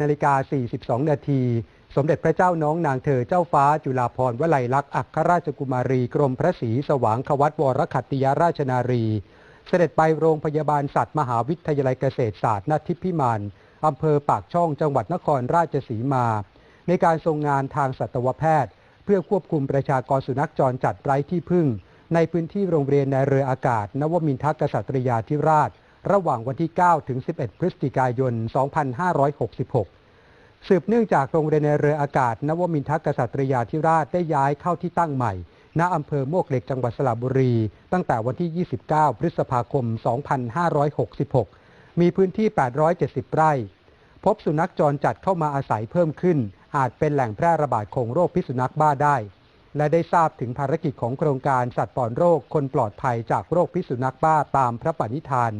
11นาฬิกา42 นาที สมเด็จพระเจ้าน้องนางเธอเจ้าฟ้าจุฬาภรณ์วลัยลักษณ์อัครราชกุมารี กรมพระศรีสว่างควัตวรขัตติยราชนารี เสด็จไปโรงพยาบาลสัตว์มหาวิทยาลัยเกษตรศาสตร์ณทิพย์พิมานอำเภอปากช่องจังหวัดนครราชสีมา ในการทรงงานทางสัตวแพทย์ เพื่อควบคุมประชากรสุนัขจรจัดไร้ที่พึ่ง ในพื้นที่โรงเรียนในเรืออากาศ นวมินทกษัตริยาธิราช ระหว่างวันที่ 9 ถึง 11 พฤศจิกายน 2566 สืบเนื่องจากโรงเรียนในเรืออากาศ นวมินทกษัตริยาธิราชได้ย้ายเข้าที่ตั้งใหม่ ณ อำเภอโมกเหล็กจังหวัดสระบุรี ตั้งแต่วันที่ 29 พฤษภาคม 2566 มีพื้นที่ 870 ไร่ พบสุนัขจรจัดเข้ามาอาศัยเพิ่มขึ้น อาจเป็นแหล่งแพร่ระบาดของโรคพิษสุนัขบ้าได้และได้ทราบถึงภารกิจของโครงการสัตว์ปลอดโรคคนปลอดภัยจากโรคพิษสุนัขบ้าตามพระปณิธาน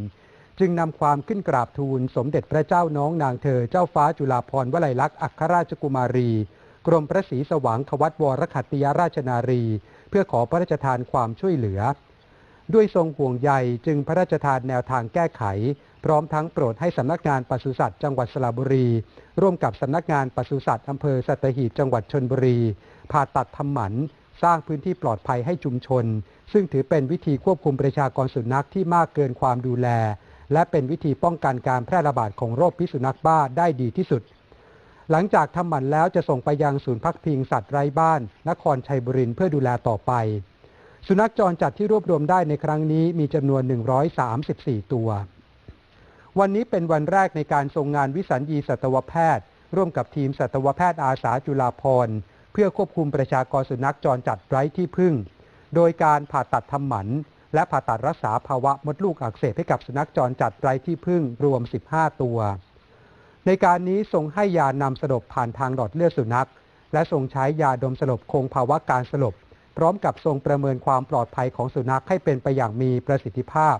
จึงนำความขึ้นกราบทูลสมเด็จพระเจ้าน้องนางเธอเจ้าฟ้าจุฬาภรณ์วลัยลักษณ์อัครราชกุมารี กรมพระศรีสว่างควัตวรขัตติยราชนารี เพื่อขอพระราชทานความช่วยเหลือ ด้วยทรงห่วงใยจึงพระราชทานแนวทางแก้ไข พร้อมทั้งโปรดให้สำนักงานปศุสัตว์จังหวัดสระบุรี ร่วมกับสำนักงานปศุสัตว์อำเภอสัตหีบจังหวัดชนบุรีผ่าตัดทำหมันสร้างพื้นที่ปลอดภัยให้ชุมชน ซึ่งถือเป็นวิธีควบคุมประชากรสุนัขที่มากเกินความดูแล และเป็นวิธีป้องกันการแพร่ระบาดของโรคพิษสุนัขบ้าได้ดีที่สุด หลังจากทำหมันแล้วจะส่งไปยังศูนย์พักพิงสัตว์ไร้บ้าน นครชัยบุรีเพื่อดูแลต่อไป สุนัขจรจัดที่รวบรวมได้ในครั้งนี้มีจำนวน 134 ตัว วันนี้เป็นวันแรกในการทรงงานวิสัญญีสัตวแพทย์ ร่วมกับทีมสัตวแพทย์อาสาจุฬาภรณ์เพื่อควบคุมประชากรสุนัขจรจัดไร้ที่พึ่ง โดยการผ่าตัดทำหมัน และผ่าตัดรักษาภาวะมดลูกอักเสบให้กับสุนัขจรจัดไร้ที่พึ่งรวม 15 ตัว ในการนี้ทรงให้ยานำสลบผ่านทางหลอดเลือดสุนัข และทรงใช้ยาดมสลบคงภาวะการสลบ พร้อมกับทรงประเมินความปลอดภัยของสุนัขให้เป็นไปอย่างมีประสิทธิภาพ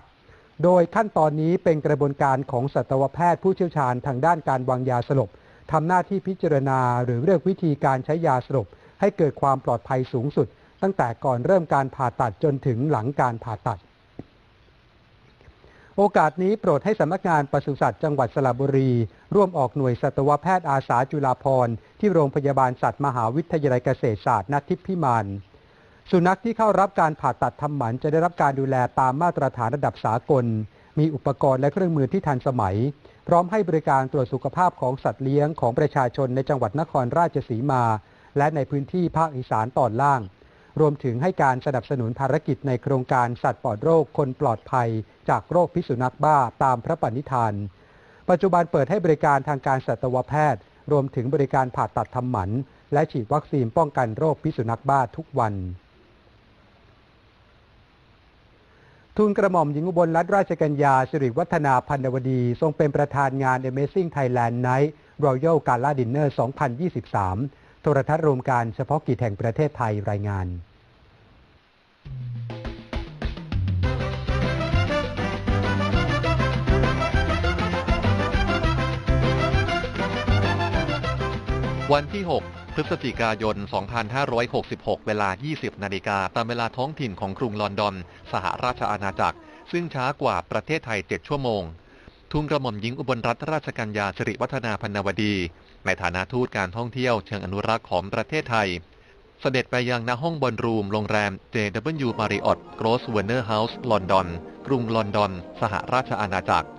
โดยขั้นตอนนี้เป็นกระบวนการของสัตวแพทย์ผู้เชี่ยวชาญทางด้านการวางยาสลบทำหน้าที่พิจารณาหรือเลือกวิธีการใช้ยาสลบให้เกิดความปลอดภัยสูงสุด ตั้งแต่ก่อนเริ่มการผ่าตัดจนถึงหลังการผ่าตัด โอกาสนี้โปรดให้สำนักงานปศุสัตว์จังหวัดสระบุรี ร่วมออกหน่วยสัตวแพทย์อาสาจุฬาภร์ที่โรงพยาบาลสัตว์มหาวิทยาลัยเกษตรศาสตร์ณทิพพิมานสุนัขที่เข้ารับการผ่าตัดทำหมันจะได้รับการดูแลตามมาตรฐานระดับสากล มีอุปกรณ์และเครื่องมือที่ทันสมัย พร้อมให้บริการตรวจสุขภาพของสัตว์เลี้ยงของประชาชนในจังหวัดนครราชสีมา และในพื้นที่ภาคอีสานตอนล่าง รวมถึงให้การสนับสนุนภารกิจในโครงการสัตว์ปลอดโรคคนปลอดภัย จากโรคพิษสุนัขบ้าตามพระปณิธาน ปัจจุบันเปิดให้บริการทางการสัตวแพทย์ รวมถึงบริการผ่าตัดทำหมัน และฉีดวัคซีนป้องกันโรคพิษสุนัขบ้าทุกวันทูลกระหม่อมหญิงอุบลรัตนราชกัญญาสิริวัฒนาพันวดี ทรงเป็นประธานงาน Amazing Thailand Night Royal Gala Dinner 2023 โทรทัศน์รวมการเฉพาะกิจแห่งประเทศไทยรายงานวันที่ 6 พฤศจิกายน 2566 เวลา 20 นาฬิกา ตามเวลาท้องถิ่นของกรุงลอนดอน สหราชอาณาจักร ซึ่งช้ากว่าประเทศไทย 7 ชั่วโมง ทุนกระหม่อมหญิงอุบลรัตนราชกัญญาสิริวัฒนาพันนวดี ในฐานะทูตการท่องเที่ยวเชิงอนุรักษ์ของประเทศไทย เสด็จไปยังณห้องบอลรูมโรงแรม JW Marriott Grosvenor House ลอนดอน กรุงลอนดอน สหราชอาณาจักร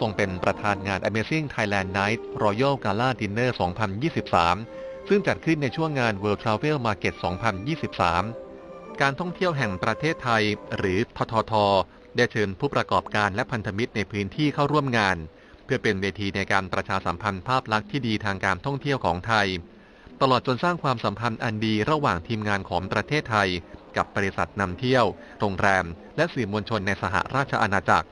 ทรงเป็นประธานงาน Amazing Thailand Night Royal Gala Dinner 2023 ซึ่งจัดขึ้นในช่วงงาน World Travel Market 2023 การท่องเที่ยวแห่งประเทศไทย หรือทททได้เชิญผู้ประกอบการและพันธมิตรในพื้นที่เข้าร่วมงาน เพื่อเป็นเวทีในการประชาสัมพันธ์ภาพลักษณ์ที่ดีทางการท่องเที่ยวของไทย ตลอดจนสร้างความสัมพันธ์อันดีระหว่างทีมงานของประเทศไทย กับบริษัทนำเที่ยว โรงแรม และสื่อมวลชนในสหราชอาณาจักร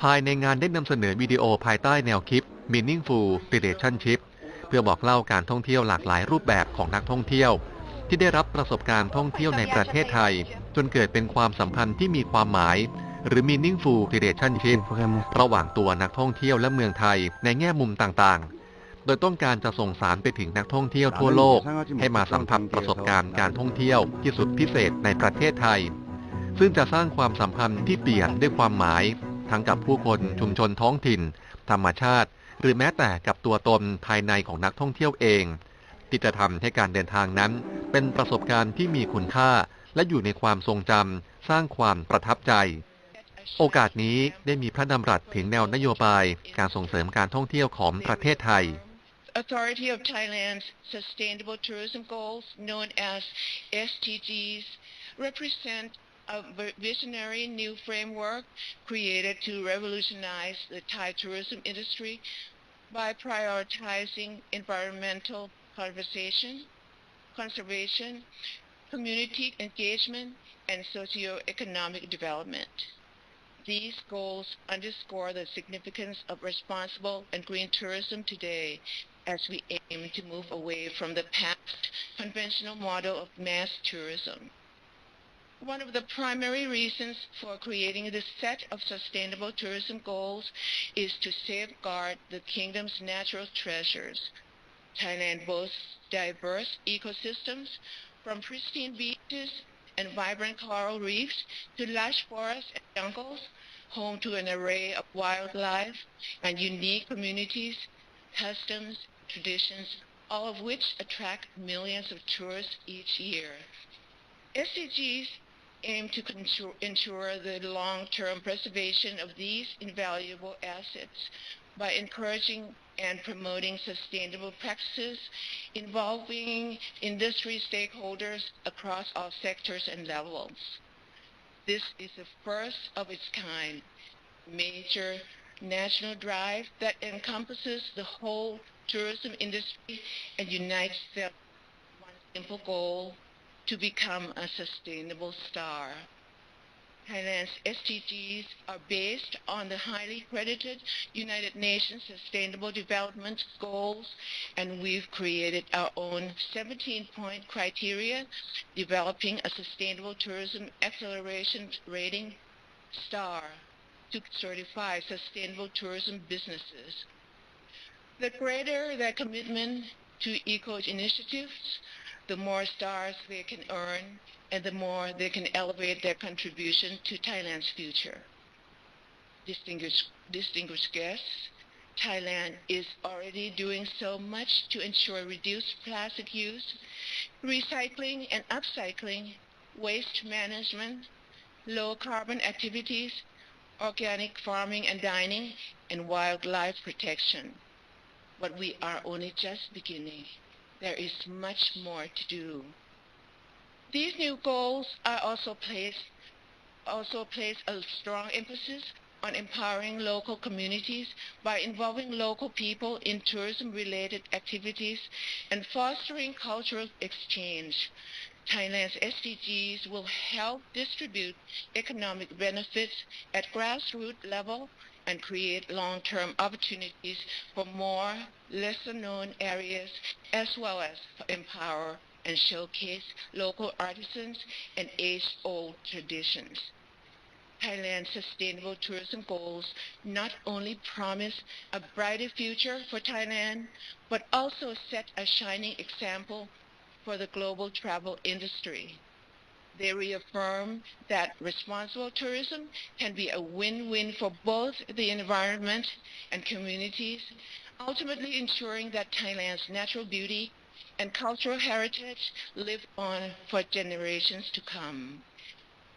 ภายในงานได้นำเสนอวิดีโอภายใต้แนวคิด Meaningful Relationship เพื่อบอกเล่าการท่องเที่ยวหลากหลายรูปแบบของนักท่องเที่ยว ที่ได้รับประสบการณ์ท่องเที่ยวในประเทศไทย จนเกิดเป็นความสัมพันธ์ที่มีความหมาย หรือ meaningful relationship ระหว่างตัวนักท่องเที่ยวและเมืองไทยในแง่มุมต่างๆ โดยต้องการจะส่งสารไปถึงนักท่องเที่ยวทั่วโลก ให้มาสัมผัสประสบการณ์การท่องเที่ยวที่สุดพิเศษในประเทศไทย ซึ่งจะสร้างความสัมพันธ์ที่เปลี่ยมด้วยความหมาย ทั้งกับผู้คนชุมชนท้องถิ่น ธรรมชาติ หรือแม้แต่กับตัวตนภายในของนักท่องเที่ยวเองที่จะทำให้การเดินทางนั้น เป็นประสบการณ์ที่มีคุณค่าและอยู่ในความทรงจำสร้างความประทับใจ โอกาสนี้ได้มีพระดำรัสถึงแนวนโยบายการส่งเสริมการท่องเที่ยวของประเทศไทย Authority of Thailand's Sustainable Tourism Goals, known as SDGs, represent a visionary new framework created to revolutionize the Thai tourism industry by prioritizing environmental conservation, conservation, community engagement, and socio-economic development. These goals underscore the significance of responsible and green tourism today as we aim to move away from the past conventional model of mass tourism. One of the primary reasons for creating this set of sustainable tourism goals is to safeguard the kingdom's natural treasures. Thailand boasts diverse ecosystems from pristine beaches and vibrant coral reefs to lush forests and jungles, home to an array of wildlife and unique communities, customs, traditions, all of which attract millions of tourists each year. SDGs aim to ensure, ensure the long-term preservation of these invaluable assets by encouraging and promoting sustainable practices involving industry stakeholders across all sectors and levels. This is the first of its kind major national drive that encompasses the whole tourism industry and unites them one simple goal to become a sustainable star. Thailand's SDGs are based on the highly credited United Nations Sustainable Development Goals, and we've created our own 17-point criteria, developing a sustainable tourism acceleration rating star to certify sustainable tourism businesses. The greater their commitment to eco initiatives, the more stars they can earn and the more they can elevate their contribution to Thailand's future. Distinguished, distinguished guests, Thailand is already doing so much to ensure reduced plastic use, recycling and upcycling, waste management, low carbon activities, organic farming and dining, and wildlife protection. But we are only just beginning. There is much more to do. These new goals are also also place a strong emphasis on empowering local communities by involving local people in tourism-related activities and fostering cultural exchange. Thailand's SDGs will help distribute economic benefits at grassroots level and create long-term opportunities for more lesser-known areas as well as empower and showcase local artisans and age-old traditions. Thailand's sustainable tourism goals not only promise a brighter future for Thailand, but also set a shining example for the global travel industry. They reaffirm that responsible tourism can be a win-win for both the environment and communities, ultimately ensuring that Thailand's natural beauty and cultural heritage live on for generations to come.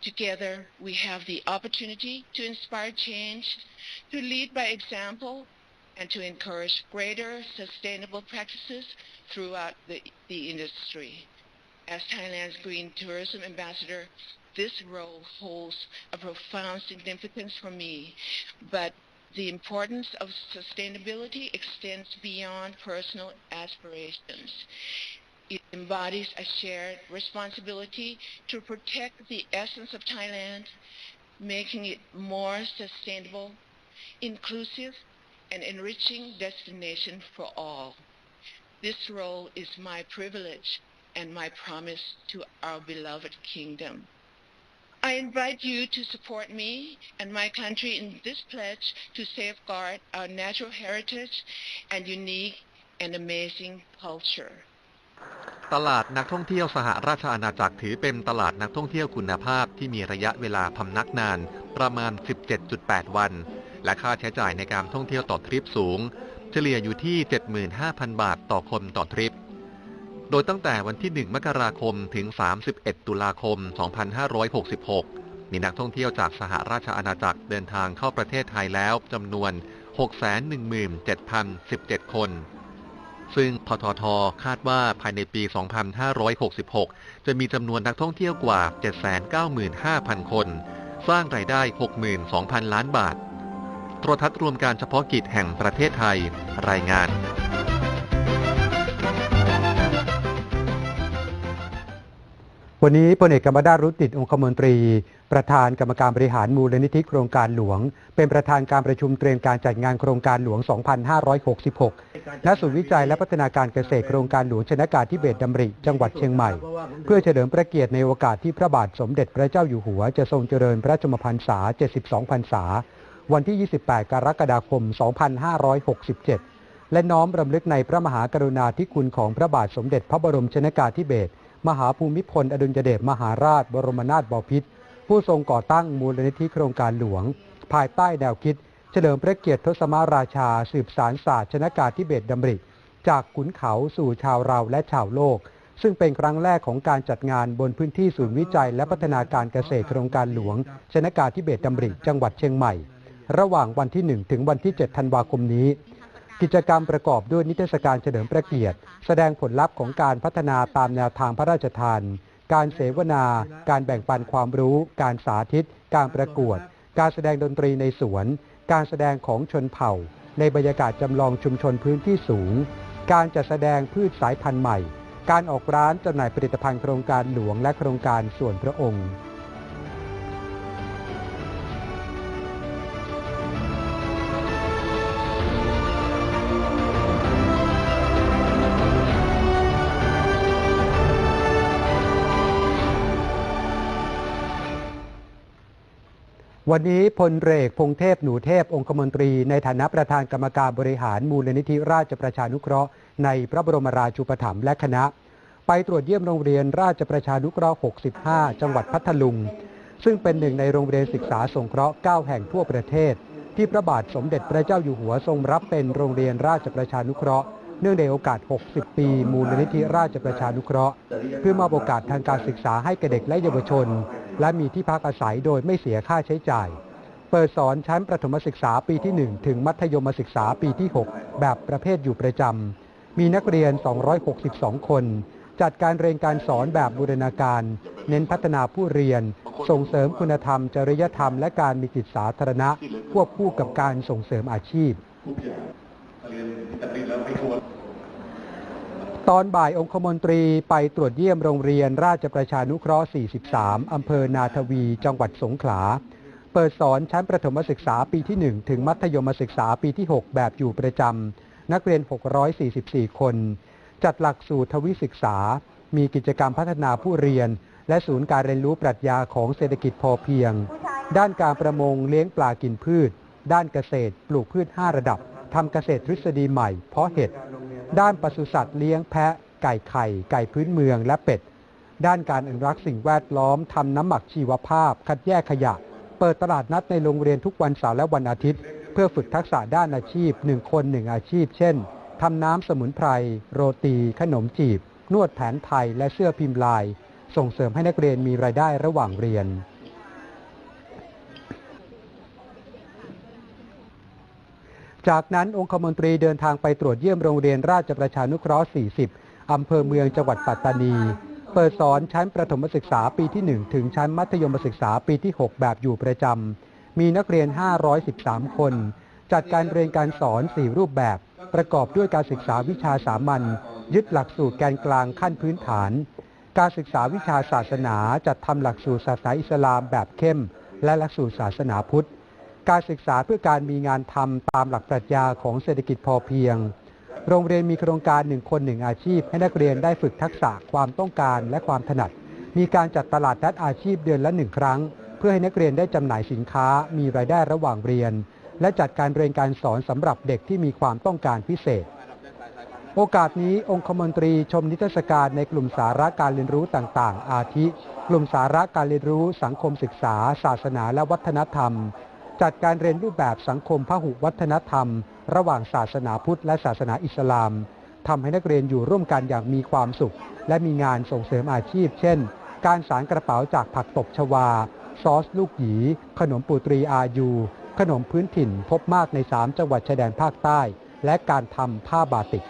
Together, we have the opportunity to inspire change, to lead by example, and to encourage greater sustainable practices throughout the, the industry. As Thailand's Green Tourism Ambassador, this role holds a profound significance for me, but the importance of sustainability extends beyond personal aspirations. It embodies a shared responsibility to protect the essence of Thailand, making it more sustainable, inclusive, and enriching destination for all. This role is my privilege and my promise to our beloved kingdom. I invite you to support me and my country in this pledge to safeguard our natural heritage and unique and amazing culture. ตลาดนักท่องเที่ยวสหราชอาณาจักรถือเป็นตลาดนักท่องเที่ยวคุณภาพที่มีระยะเวลาพำนักนานประมาณ 17.8 วัน และค่าใช้จ่ายในการท่องเที่ยวต่อทริปสูง เฉลี่ยอยู่ที่ 75,000 บาทต่อคนต่อทริป โดยตั้งแต่วันที่ 1 มกราคมถึง 31 ตุลาคม 2566 มีนักท่องเที่ยวจากสหราชอาณาจักรเดินทางเข้าประเทศไทยแล้วจำนวน 617,017 คน ซึ่งทททคาดว่าภายในปี 2566 จะมีจำนวนนักท่องเที่ยวกว่า 795,000 คน สร้างรายได้ 62,000 ล้านบาทโทรทัศน์รวมการเฉพาะกิจแห่งประเทศไทย รายงาน วันนี้พลเอกกรรมดารุติดองคมนตรี ประธานกรรมการบริหารมูลนิธิโครงการหลวง เป็นประธานการประชุมเตรียมการจัดงานโครงการหลวง 2566 ณ ศูนย์วิจัยและพัฒนาการเกษตรโครงการหลวงชนากาธิเบศรดำริ จังหวัดเชียงใหม่ เพื่อเฉลิมพระเกียรติในโอกาสที่พระบาทสมเด็จพระเจ้าอยู่หัว จะทรงเจริญพระชนมพรรษา 72 พรรษา วันที่ 28 กรกฎาคม 2567 และน้อมรำลึกในพระมหากรุณาธิคุณของพระบาทสมเด็จพระบรมชนากาธิเบศร มหาภูมิพล อดุลยเดชมหาราช บรมนาถบพิตรผู้ทรงก่อตั้งมูลนิธิโครงการหลวง ภายใต้แนวคิด เฉลิมพระเกียรติทศมาราชา สืบสารศาสตร์ชนากาธิเบศรดำริ จากขุนเขาสู่ชาวเราและชาวโลก ซึ่งเป็นครั้งแรกของการจัดงานบนพื้นที่ศูนย์วิจัย และพัฒนาการเกษตรโครงการหลวง ชนากาธิเบศรดำริ จังหวัดเชียงใหม่ ระหว่างวันที่ 1 ถึงวันที่ 7 ธันวาคมนี้ กิจกรรมประกอบด้วยนิทรรศการเฉลิมพระเกียรติ แสดงผลลัพธ์ของการพัฒนาตามแนวทางพระราชทาน การเสวนา การแบ่งปันความรู้ การสาธิต การประกวด การแสดงดนตรีในสวน การแสดงของชนเผ่า ในบรรยากาศจำลองชุมชนพื้นที่สูง การจัดแสดงพืชสายพันธุ์ใหม่ การออกร้านจำหน่ายผลิตภัณฑ์โครงการหลวงและโครงการส่วนพระองค์ วันนี้พลเรกพงเทพหนูเทพองคมนตรี ในฐานะประธานกรรมการบริหารมูลนิธิราชประชานุเคราะห์ในพระบรมราชูปถัมภ์และคณะ ไปตรวจเยี่ยมโรงเรียนราชประชานุเคราะห์ 65 จังหวัดพัทลุง ซึ่งเป็นหนึ่งในโรงเรียนศึกษาสงเคราะห์ 9 แห่งทั่วประเทศ ที่พระบาทสมเด็จพระเจ้าอยู่หัวทรงรับเป็นโรงเรียนราชประชานุเคราะห์เนื่องในโอกาส 60 ปี มูลนิธิราชประชานุเคราะห์ เพื่อมอบโอกาสทางการศึกษาให้แก่เด็กและเยาวชน และมีที่พักอาศัยโดยไม่เสียค่าใช้จ่าย เปิดสอนชั้นประถมศึกษาปีที่ 1 ถึงมัธยมศึกษาปีที่ 6 แบบประเภทอยู่ประจำ มีนักเรียน 262 คน จัดการเรียนการสอนแบบบูรณาการ เน้นพัฒนาผู้เรียน ส่งเสริมคุณธรรม จริยธรรม และการมีจิตสาธารณะ ควบคู่กับการส่งเสริมอาชีพ ตอนบ่ายองคมนตรีไปตรวจเยี่ยมโรงเรียนราชประชานุเคราะห์ 43 อำเภอนาทวี จังหวัดสงขลา เปิดสอนชั้นประถมศึกษาปีที่ 1 ถึงมัธยมศึกษาปีที่ 6 แบบอยู่ประจำ นักเรียน 644 คน จัดหลักสูตรทวิศึกษา มีกิจกรรมพัฒนาผู้เรียน และศูนย์การเรียนรู้ปรัชญาของเศรษฐกิจพอเพียง ด้านการประมงเลี้ยงปลากินพืช ด้านเกษตร ปลูกพืช 5 ระดับทำเกษตรทฤษฎีใหม่เพาะเห็ด ด้านปศุสัตว์เลี้ยงแพะ ไก่ไข่ ไก่พื้นเมืองและเป็ด ด้านการอนุรักษ์สิ่งแวดล้อมทำน้ำหมักชีวภาพ คัดแยกขยะ เปิดตลาดนัดในโรงเรียนทุกวันเสาร์และวันอาทิตย์ เพื่อฝึกทักษะด้านอาชีพ1คน1อาชีพ เช่นทำน้ำสมุนไพร โรตี ขนมจีบ นวดแผนไทย และเสื้อพิมพ์ลาย ส่งเสริมให้นักเรียนมีรายได้ระหว่างเรียน จากนั้นองคมนตรีเดินทางไปตรวจเยี่ยมโรงเรียนราชประชานุเคราะห์ 40 อำเภอเมืองจังหวัดปัตตานี เปิดสอนชั้นประถมศึกษาปีที่ 1 ถึงชั้นมัธยมศึกษาปีที่ 6 แบบอยู่ประจำ มีนักเรียน 513 คน จัดการเรียนการสอน 4 รูปแบบ ประกอบด้วยการศึกษาวิชาสามัญ ยึดหลักสูตรแกนกลางขั้นพื้นฐาน การศึกษาวิชาศาสนาจัดทำหลักสูตรศาสนาอิสลามแบบเข้ม และหลักสูตรศาสนาพุทธ การศึกษาเพื่อการมีงานทำตามหลักปรัชญาของเศรษฐกิจพอเพียง โรงเรียนมีโครงการหนึ่งคนหนึ่งอาชีพ ให้นักเรียนได้ฝึกทักษะความต้องการและความถนัด มีการจัดตลาดนัดอาชีพเดือนละหนึ่งครั้ง เพื่อให้นักเรียนได้จำหน่ายสินค้า มีรายได้ระหว่างเรียน และจัดการเรียนการสอนสำหรับเด็กที่มีความต้องการพิเศษ โอกาสนี้องคมนตรีชมนิทรรศการในกลุ่มสาระการเรียนรู้ต่าง ๆ อาทิ กลุ่มสาระการเรียนรู้สังคมศึกษา ศาสนาและวัฒนธรรม จัดการเรียนรูปแบบสังคมพหุวัฒนธรรม ระหว่างศาสนาพุทธและศาสนาอิสลามทำให้นักเรียนอยู่ร่วมกันอย่างมีความสุข และมีงานส่งเสริมอาชีพ เช่น การสารกระเป๋าจากผักตบชวา ซอสลูกหยี ขนมปูตรีอายู ขนมพื้นถิ่นพบมากใน 3 จังหวัดชายแดนภาคใต้ และการทำผ้าบาติก